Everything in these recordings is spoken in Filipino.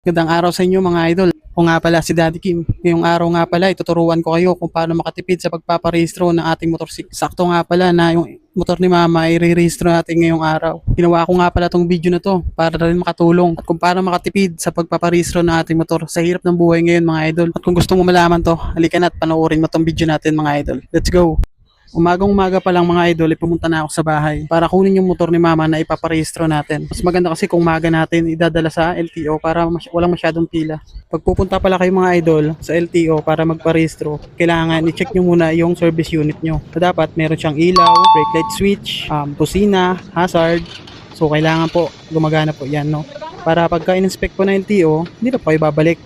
Gandang araw sa inyo mga idol. Ako nga pala si Daddy Kim. Ngayong araw nga pala, ituturuan ko kayo kung paano makatipid sa pagpaparehistro ng ating motorsiklo. Sakto nga pala na yung motor ni Mama ay re-rehistro natin ngayong araw. Ginawa ko nga pala tong video na to para rin makatulong at kung paano makatipid sa pagpaparehistro ng ating motor sa hirap ng buhay ngayon mga idol. At kung gusto mo malaman to, halika na at panoorin mo tong video natin mga idol. Let's go! Umagang umaga pa lang mga idol, ay pumunta na ako sa bahay para kunin yung motor ni mama na ipaparehistro natin. Mas maganda kasi kung umaga natin idadala sa LTO para mas- walang masyadong pila. Pag pupunta pala kayo mga idol sa LTO para magparehistro, kailangan i-check nyo muna yung service unit nyo. So, dapat meron siyang ilaw, brake light switch, um, busina, hazard. So kailangan po gumagana po yan no. Para pagka in-inspect po ng LTO, hindi na po kayo babalik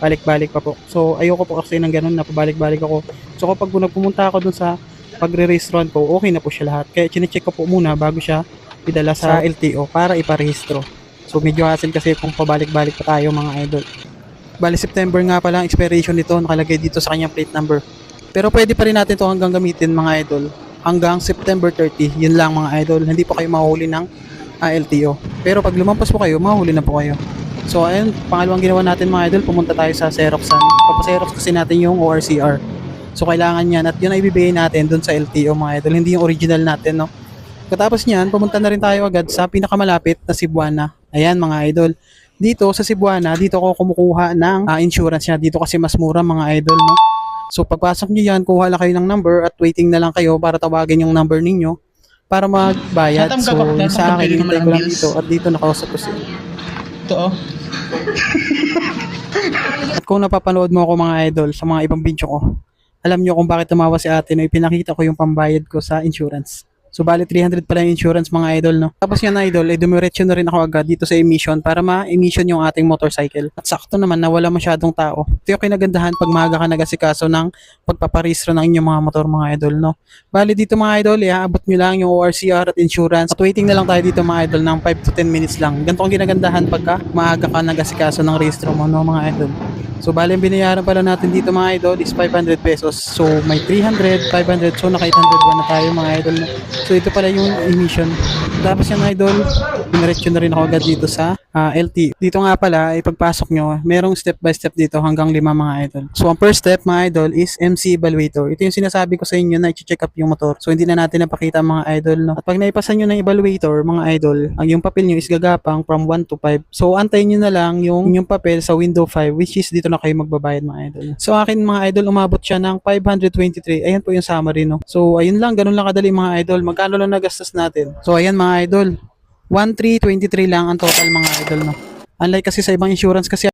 balik-balik pa po. So, ayoko po kasi ng ganun na pabalik-balik ako. So, kapag pumunta ako dun sa pagre-rehistroan ko, okay na po siya lahat. Kaya chinecheck ko po muna bago siya idala sa LTO para iparehistro. So medyo hassle kasi kung pabalik-balik pa tayo mga idol. Bali September nga pala ang expiration nito nakalagay dito sa kanyang plate number. Pero pwede pa rin natin to hanggang gamitin mga idol. Hanggang September 30, yun lang mga idol. Hindi po kayo mahuli ng ah, LTO. Pero pag lumampas po kayo, mahuli na po kayo. So ayun, pangalawang ginawa natin mga idol, pumunta tayo sa Xeroxan. Papaserox kasi natin yung ORCR. So kailangan yan at yun ay ibibigay natin dun sa LTO mga idol, hindi yung original natin no. Katapos niyan, pumunta na rin tayo agad sa pinakamalapit na Cebuana. Ayan mga idol. Dito sa Cebuana, dito ako kumukuha ng ah, insurance niya. Dito kasi mas mura mga idol no. So pagpasok niyo yan, kuha lang kayo ng number at waiting na lang kayo para tawagin yung number ninyo para magbayad. So sa akin, hintay ko ang lang dito at dito nakausap ko siya. Ito oh. At kung napapanood mo ako mga idol sa mga ibang video ko, alam nyo kung bakit tumawa si ate no, ipinakita ko yung pambayad ko sa insurance. So, bali 300 pala yung insurance mga idol, no? Tapos yan, idol, ay dumiretso na rin ako agad dito sa emission para ma-emission yung ating motorcycle. At sakto naman na wala masyadong tao. Ito yung kinagandahan pag maaga ka nagasikaso ng pagpaparehistro ng inyong mga motor mga idol, no? Bali dito mga idol, iaabot nyo lang yung ORCR at insurance. At waiting na lang tayo dito mga idol ng 5 to 10 minutes lang. Ganito ang ginagandahan pagka maaga ka nagasikaso ng rehistro mo, no mga idol. So, bali ang binayaran pala natin dito mga idol is 500 pesos. So, may 300, 500, so naka 801 na tayo mga idol. So, ito pala yung emission. Tapos yung idol, pinaretso na rin ako agad dito sa ah, LT. Dito nga pala, ipagpasok nyo, merong step by step dito hanggang lima mga idol. So, ang first step mga idol is MC Evaluator. Ito yung sinasabi ko sa inyo na i-check up yung motor. So, hindi na natin napakita mga idol. No? At pag naipasa nyo ng evaluator, mga idol, ang yung papel nyo is gagapang from 1 to 5. So, antayin nyo na lang yung yung papel sa window 5, which is dito na kayo magbabayad mga idol. So, akin mga idol, umabot siya ng 523. Ayan po yung summary, no? So, ayun lang, ganun lang kadali mga idol. Magkano lang nagastos natin? So, ayan mga idol, 1323 lang ang total mga idol, no? Unlike kasi sa ibang insurance kasi